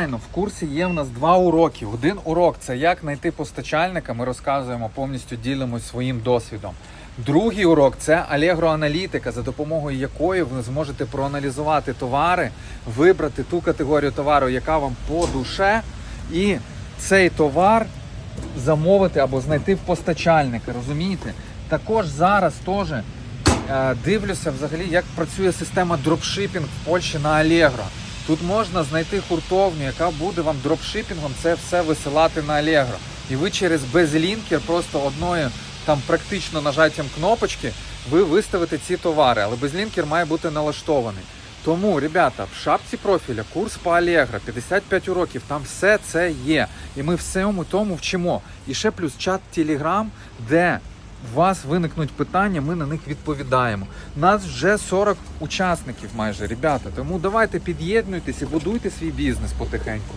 Звичайно, в курсі є в нас два уроки. Один урок це як знайти постачальника. Ми розказуємо повністю ділимось своїм досвідом. Другий урок це алегроаналітика, за допомогою якої ви зможете проаналізувати товари, вибрати ту категорію товару, яка вам по душе, і цей товар замовити або знайти в постачальника. Розумієте? Також зараз теж е, дивлюся взагалі, як працює система дропшипінг в Польщі на Allegro. Тут можна знайти хуртовню, яка буде вам дропшипінгом це все висилати на Allegro. І ви через безлінкер просто одною там практично нажаттям кнопочки ви виставите ці товари, але безлінкер має бути налаштований. Тому, ребята, в шапці профіля курс по Allegro, 55 уроків, там все це є. І ми всьому тому вчимо. І ще плюс чат Telegram, де у вас виникнуть питання, ми на них відповідаємо. Нас вже 40 учасників майже, ребята. Тому давайте під'єднуйтесь і будуйте свій бізнес потихеньку.